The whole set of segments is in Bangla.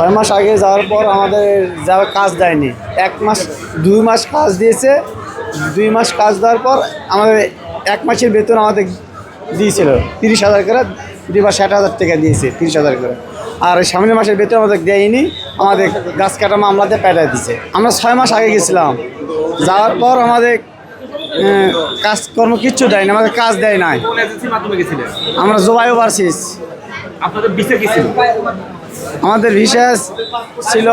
ছয় মাস আগে যাওয়ার পর আমাদের যা কাজ দেয়নি। এক মাস দুই মাস কাজ দিয়েছে। দুই মাস কাজ দেওয়ার পর আমাদের এক মাসের বেতন আমাদের দিয়েছিল। তিরিশ হাজার করে দুই মাস ষাট হাজার টাকা দিয়েছে তিরিশ হাজার করে। আর সামনের মাসের বেতন আমাদের দেয়নি আমাদের গাছ কাটা মামলাতে পেটায় দিছে আমরা ছয় মাস আগে গেছিলাম। যাওয়ার পর আমাদের কাজকর্ম কিচ্ছু দেয় না আমাদের কাজ দেয় নাই। আমরা জোবাই ওভারসিস আপনাদের বিসে কি ছিল? আমাদের ভিসাস ছিল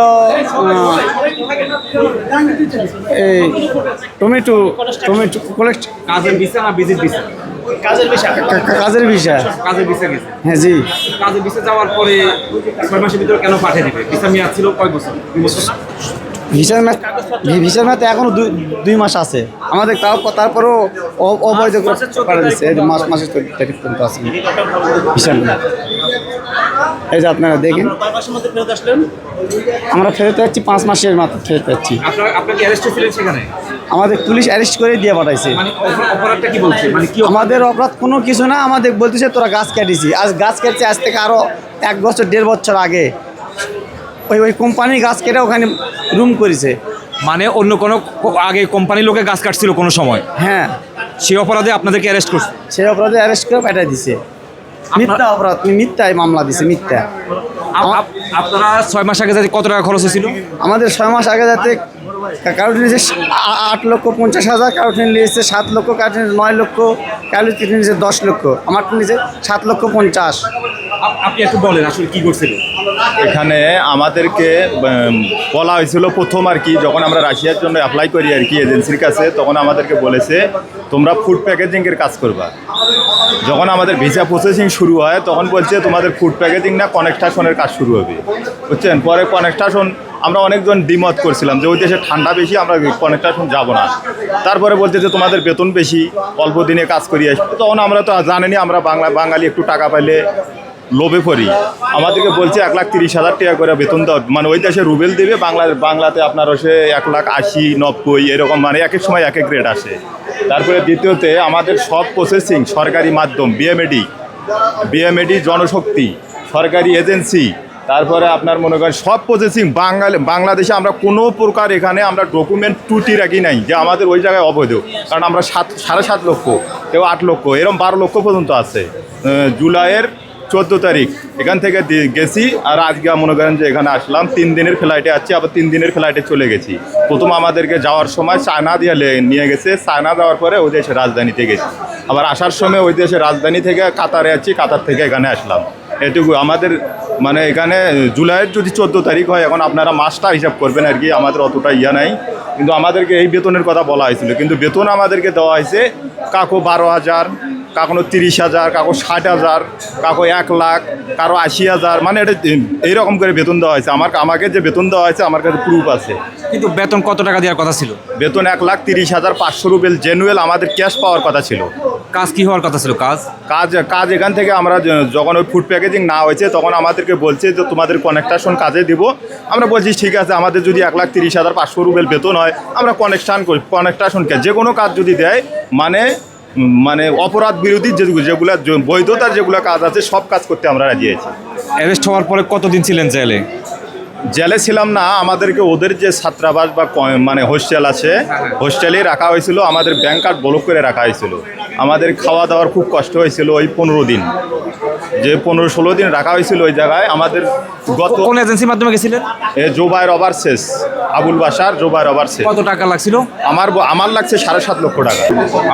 এই টমেটো টমেটো কলেক্ট কাজের বিসা না ভিজিট বিসা কাজের ভিসা কাজের ভিসা কাজের বিসা গেছে হ্যাঁ জি। কাজের বিসা যাওয়ার পরে ছয় মাসের ভিতরে কেন পাঠিয়ে দিবে? বিসা মেয়াদ ছিল কয় বছর? দুই বছর। ভিসার ম্যাথ ভিসার ম্যাথ এখনও দুই দুই মাস আছে। আমাদের তাও তারপরেও অবৈধ করে দিচ্ছে মাস আছে ভিসার ম্যাথ এই যে আপনারা দেখেন। আমরা ফেরত যাচ্ছি পাঁচ মাসের মাত্র ফেরত যাচ্ছি। আপনার আপনাকে অ্যারেস্ট ছিলেন সেখানে? আমাদের পুলিশ অ্যারেস্ট করে দিয়ে পাঠাইছে। মানে মানে কি আমাদের অপরাধ কোনো কিছু না আমাদের বলতেছে তোরা গাছ কেটেছি আজ গাছ কেটেছে আজ থেকে আরও এক বছর দেড় বছর আগে। ওই ওই কোম্পানি গাছ কেটে ওখানে রুম করেছে। মানে অন্য কোনো কো- আগে কোম্পানির লোকে গাছ কাটছিল কোনো সময়? হ্যাঁ। সেই অপরাধে আপনাদেরকে অ্যারেস্ট করছে? সেই অপরাধে অ্যারেস্ট করে পাঠিয়ে দিছে। মিথ্যা অপরাধ মিথ্যায় মামলা দিছে মিথ্যা। আপ- আপ- আপনারা ছয় মাস আগে যাতে কত টাকা খরচ হয়েছিল? আমাদের ছয় মাস আগে যাতে কারও নিয়েছে আট লক্ষ পঞ্চাশ হাজার কারও নিয়েছে সাত লক্ষ কারও নয় লক্ষ কারও নিয়েছে দশ লক্ষ আমার নিয়েছে সাত লক্ষ পঞ্চাশ। আপনি একটু বলেন আসলে কি করছিল? এখানে আমাদেরকে বলা হয়েছিল প্রথম আর কি, যখন আমরা রাশিয়ার জন্য অ্যাপ্লাই করি আর কি এজেন্সির কাছে, তখন আমাদেরকে বলেছে, তোমরা ফুড প্যাকেজিংয়ের কাজ করবা। যখন আমাদের ভিসা প্রসেসিং শুরু হয়, তখন বলছে, তোমাদের ফুড প্যাকেজিং না কনেকট্রাশনের কাজ শুরু হবে। বুঝছেন? পরে কনেকট্রাশন আমরা অনেকজন দ্বিমত করছিলাম যে, ওই দেশে ঠান্ডা বেশি, আমরা কনেকট্রাশন যাব না। তারপরে বলছে যে, তোমাদের বেতন বেশি, অল্প দিনে কাজ করিয়ে আসবে। তখন আমরা তো জানেনি, আমরা বাংলা, বাঙালি একটু টাকা পাইলে লোভে পড়ি আমাদেরকে বলছে এক লাখ তিরিশ হাজার টাকা করে বেতন দেওয়া মানে ওই দেশে রুবেল দেবে, বাংলা বাংলাতে আপনার হচ্ছে এক লাখ আশি, নব্বই, এরকম মানে এক এক সময় এক এক রেট আসে। তারপরে দ্বিতীয়তে, আমাদের সব প্রসেসিং সরকারি মাধ্যম বিএমএডি বিএমএডি জনশক্তি, সরকারি এজেন্সি তারপরে আপনার মনে করেন সব প্রসেসিং বাঙালি বাংলাদেশে আমরা কোনো প্রকার এখানে আমরা ডকুমেন্ট ত্রুটি রাখি নাই যে আমাদের ওই জায়গায় অবৈধ। কারণ আমরা সাত সাড়ে সাত লক্ষ, কেউ আট লক্ষ এরকম বারো লক্ষ পর্যন্ত আছে। জুলাইয়ের চোদ্দ তারিখ। এখান থেকে গেছি আর আজকে মনে করেন যে এখানে আসলাম। তিন দিনের ফ্লাইটে আছি, আবার তিন দিনের ফ্লাইটে চলে গেছি। প্রথম আমাদেরকে যাওয়ার সময় চায়না দিয়ে নিয়ে গেছে। চায়না যাওয়ার পরে ওই দেশের রাজধানীতে গেছি। আবার আসার সময় ওই দেশের রাজধানী থেকে কাতারে আছি, কাতার থেকে এখানে আসলাম। এটুকু আমাদের মানে এখানে জুলাইয়ের যদি চোদ্দ তারিখ হয়, এখন আপনারা মাসটা হিসাব করবেন আর কি, আমাদের অতটা ইয়া নাই। কিন্তু আমাদেরকে এই বেতনের কথা বলা হয়েছিল। কিন্তু বেতন আমাদেরকে দেওয়া হয়েছে কাকো বারো হাজার কাকো তিরিশ হাজার কাকো ষাট হাজার কাকো এক লাখ কারও আশি হাজার মানে এটা এইরকম করে বেতন দেওয়া হয়েছে। আমার আমাকে যে বেতন দেওয়া হয়েছে আমার কাছে প্রুফ আছে। কিন্তু বেতন কত টাকা দেওয়ার কথা ছিল? বেতন এক লাখ তিরিশ হাজার পাঁচশো রুবেল জেনুয়েল আমাদের ক্যাশ পাওয়ার কথা ছিল। কাজ কি হওয়ার কথা ছিল? কাজ? কাজ কাজ এখান থেকে আমরা যখন ওই ফুড প্যাকেজিং না হয়েছে তখন আমাদেরকে বলছে যে তোমাদের কনেকট্রাকশন কাজে দিব। আমরা বলছি ঠিক আছে আমাদের যদি এক লাখ তিরিশ হাজার পাঁচশো রুবেল বেতন হয় আমরা কনেকশান করি কনেকট্রাকশনকে যে কোনো কাজ যদি দেয় মানে মানে অপরাধ বিরোধী যেগুলো বৈধতার যেগুলো কাজ আছে সব কাজ করতে আমরা রাজি আছি। অ্যারেস্ট হওয়ার পরে কতদিন ছিলেন জেলে? জেলে ছিলাম না আমাদেরকে ওদের যে ছাত্রাবাস বা মানে হোস্টেল আছে হোস্টেলেই রাখা হয়েছিল আমাদের ব্যাংক কার্ড ব্লক করে রাখা হয়েছিল। আমাদের খাওয়া দাওয়ার খুব কষ্ট হয়েছিল ওই পনেরো দিন। যে পনেরো ষোলো দিন রাখা হয়েছিল ওই জায়গায় আমাদের গত কোন এজেন্সির মাধ্যমে গেছিলেন? এ জোবায়ের ওভার শেষ আবুল বাসার জোবায়ের ওভার শেষ কত টাকা লাগছিল? আমার আমার লাগছে সাড়ে সাত লক্ষ টাকা।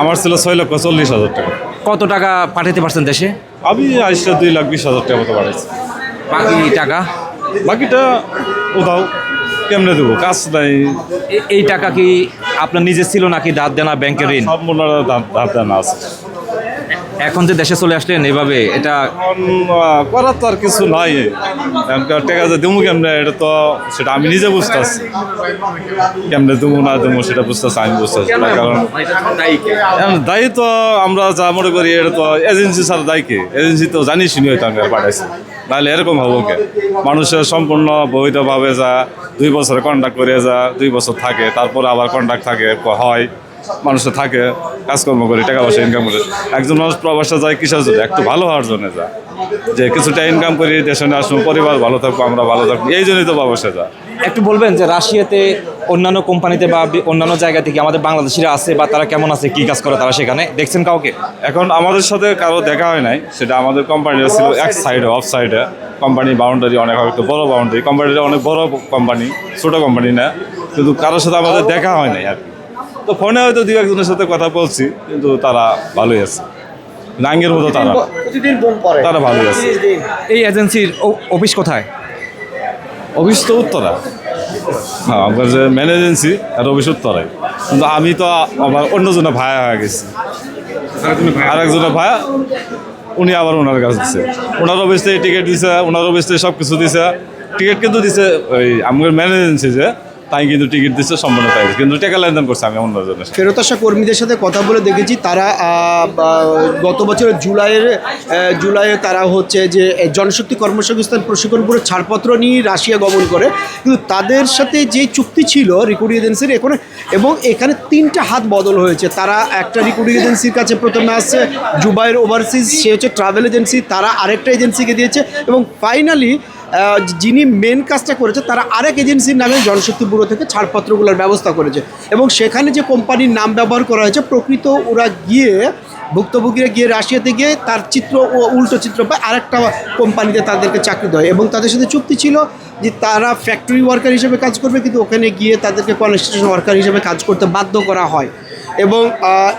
আমার ছিল ছয় লক্ষ চল্লিশ হাজার টাকা। কত টাকা পাঠাতে পারছেন দেশে? আমি আসছে দুই লাখ বিশ হাজার টাকা মতো বাড়াইছি বাকি টাকা? বাকিটা উদাও কেমনে দেবো? কাজ নাই। এই টাকা কি আপনার নিজে ছিল নাকি দাঁত দেনা ব্যাংকের ঋণ? সব মূল্য ধার দেনা আছে। এখন যে দেশে চলে আসলেন এভাবে এটা করার তো আর কিছু নাই। টাকা যে দেবো কেমনে এটা তো সেটা আমি নিজে বুঝতেছি। কেমনে দেবো না দেবো সেটা বুঝতেছি আমি বুঝতেছি না কারণ দায়ী তো আমরা যা মনে করি এটা তো এজেন্সি ছাড়া দায়ী কে? এজেন্সি তো জানিস শুনি হয়তো আমি আর পাঠাইছি। নাহলে এরকম হব কে? মানুষের সম্পূর্ণ বৈধভাবে যা দুই বছর কন্ট্যাক্ট করে যা দুই বছর থাকে তারপরে আবার কন্ট্যাক্ট থাকে হয়। মানুষে থাকে কাজকর্ম করে টাকা পয়সা ইনকাম করে। একজন মানুষ প্রবাসে যায় কিসের জন্য একটু ভালো হওয়ার জন্য যায়। যে কিছুটা ইনকাম করি দেশে আসব পরিবার ভালো থাকব আমরা ভালো থাকব এই জন্যই তো প্রবাসে যায়। একটু বলবেন যে রাশিয়াতে অন্যান্য কোম্পানিতে বা অন্যান্য জায়গা থেকে আমাদের বাংলাদেশিরা আছে বা তারা কেমন আছে কি কাজ করে তারা সেখানে? দেখছেন কাউকে? এখন আমাদের সাথে কারও দেখা হয় নাই সেটা আমাদের কোম্পানিটা ছিল এক সাইডে অফ সাইডে কোম্পানি বাউন্ডারি অনেক হয়তো বড় বাউন্ডারি কোম্পানিটা অনেক বড় কোম্পানি ছোটো কোম্পানি না কিন্তু কারোর সাথে আমাদের দেখা হয় নাই আর কি। তো ফোনে হয়তো দু একজনের সাথে কথা বলছি কিন্তু তারা ভালোই আছে। নাঙ্গের মতো তারা। প্রতিদিন বোম পড়ে। তারা ভালোই আছে। এই এজেন্সির অফিস কোথায়? অফিস তো উত্তরা। হ্যাঁ আমার যে ম্যান এজেন্সি আর অফিস উত্তরাই কিন্তু আমি তো আবার অন্যজনে ভায়া হয়ে গেছি। আর একজনের ভায়া উনি আবার ওনার কাছে দিচ্ছে ওনার অফিস থেকে টিকিট দিছে ওনার অফিস থেকে সব কিছু দিছে। টিকিট কিন্তু দিছে ওই আমার ম্যান এজেন্সি যে তাই কিন্তু টিকিট দিচ্ছে, সম্পূর্ণ তাই কিন্তু টাকা লেনদেন করছে, আমি অন্য সাথে। ফেরত আসা কর্মীদের সাথে কথা বলে দেখেছি, তারা গত বছরের জুলাইয়ের জুলাইয়ে তারা হচ্ছে যে জনশক্তি কর্মসংস্থান প্রশিক্ষণ পুরো ছাড়পত্র নিয়ে রাশিয়া গমন করে। কিন্তু তাদের সাথে যে চুক্তি ছিল রিক্রুটিং এজেন্সির, এখানে, এবং এখানে তিনটা হাত বদল হয়েছে। তারা একটা রিক্রুটিং এজেন্সির কাছে প্রথমে আসছে জুবাইয়ের ওভারসিজ, সে হচ্ছে ট্রাভেল এজেন্সি, তারা আরেকটা এজেন্সিকে দিয়েছে, এবং ফাইনালি যিনি মেন কাজটা করেছে, তারা আরেক এজেন্সির নামে জনশক্তি ব্যুরো থেকে ছাড়পত্রগুলোর ব্যবস্থা করেছে। এবং সেখানে যে কোম্পানির নাম ব্যবহার করা হয়েছে, প্রকৃত ওরা গিয়ে, ভুক্তভোগীরা গিয়ে রাশিয়াতে গিয়ে তার চিত্র ও উল্টো চিত্র পায়, আরেকটা কোম্পানিতে তাদেরকে চাকরি দেয়। এবং তাদের সাথে চুক্তি ছিল যে তারা ফ্যাক্টরি ওয়ার্কার হিসেবে কাজ করবে, কিন্তু ওখানে গিয়ে তাদেরকে কনস্ট্রাকশন ওয়ার্কার হিসেবে কাজ করতে বাধ্য করা হয়। এবং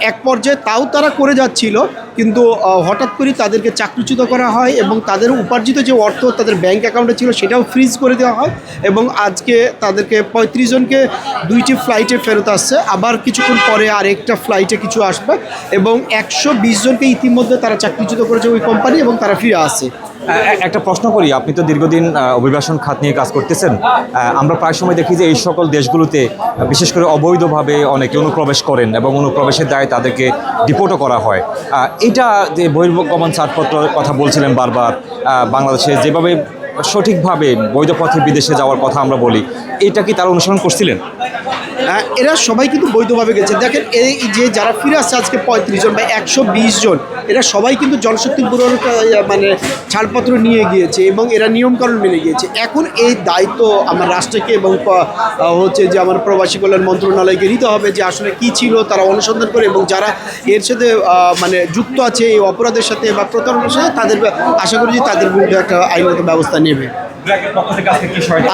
এক পর্যায়ে তাও তারা করে যাচ্ছিল, কিন্তু হঠাৎ করে তাদেরকে চাকরিচ্যুত করা হয় এবং তাদের উপার্জিত যে অর্থ তাদের ব্যাংক অ্যাকাউন্টে ছিল সেটাও ফ্রিজ করে দেওয়া হয় এবং আজকে তাদেরকে পঁয়ত্রিশ জনকে দুইটি ফ্লাইটে ফেরত আসছে। আবার কিছুক্ষণ পরে আর একটা ফ্লাইটে কিছু আসবে এবং একশো বিশ জনকে ইতিমধ্যে তারা চাকরিচ্যুত করেছে ওই কোম্পানি এবং তারা ফিরে আসে। একটা প্রশ্ন করি। আপনি তো দীর্ঘদিন অভিবাসন খাত নিয়ে কাজ করতেছেন। আমরা প্রায় সময় দেখি যে এই সকল দেশগুলোতে বিশেষ করে অবৈধভাবে অনেকে অনুপ্রবেশ করেন এবং অনুপ্রবেশের দায়ে তাদেরকে ডিপোর্টও করা হয়। এটা যে বহির্গমন ছাড়পত্র কথা বলছিলেন বারবার বাংলাদেশে যেভাবে সঠিকভাবে বৈধ পথে বিদেশে যাওয়ার কথা আমরা বলি, এটা কি তারা অনুসরণ করছিলেন? এরা সবাই কিন্তু বৈধভাবে গেছে। দেখেন এই যে যারা ফিরে আসছে আজকে পঁয়ত্রিশ জন বা একশো বিশ জন এরা সবাই কিন্তু জনশক্তি আহ, মানে ছাড়পত্র নিয়ে গিয়েছে এবং এরা নিয়মকানুন মেনে গিয়েছে। এখন এই দায়িত্ব আমার রাষ্ট্রকে এবং হচ্ছে যে আমার প্রবাসী কল্যাণ মন্ত্রণালয়কে নিতে হবে যে আসলে কি ছিল তারা অনুসন্ধান করে এবং যারা এর সাথে মানে যুক্ত আছে এই অপরাধের সাথে বা প্রতারণার সাথে তাদের আশা করি যে তাদের বিরুদ্ধে একটা আইনগত ব্যবস্থা নেবে।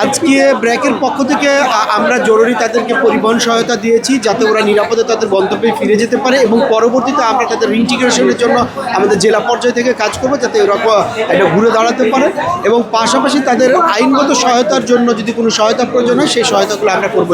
আজকে ব্র্যাকের পক্ষ থেকে আমরা জরুরি তাদেরকে পরিবহন সহায়তা দিয়েছি যাতে ওরা নিরাপদে তাদের গন্তব্যে ফিরে যেতে পারে এবং পরবর্তীতে আমরা তাদের ইন্টিগ্রেশনের জন্য আমাদের জেলা পর্যায় থেকে কাজ করব যাতে ওরা এটা ঘুরে দাঁড়াতে পারে এবং পাশাপাশি তাদের আইনগত সহায়তার জন্য যদি কোনো সহায়তা প্রয়োজন হয়, সেই সহায়তাগুলো আমরা করব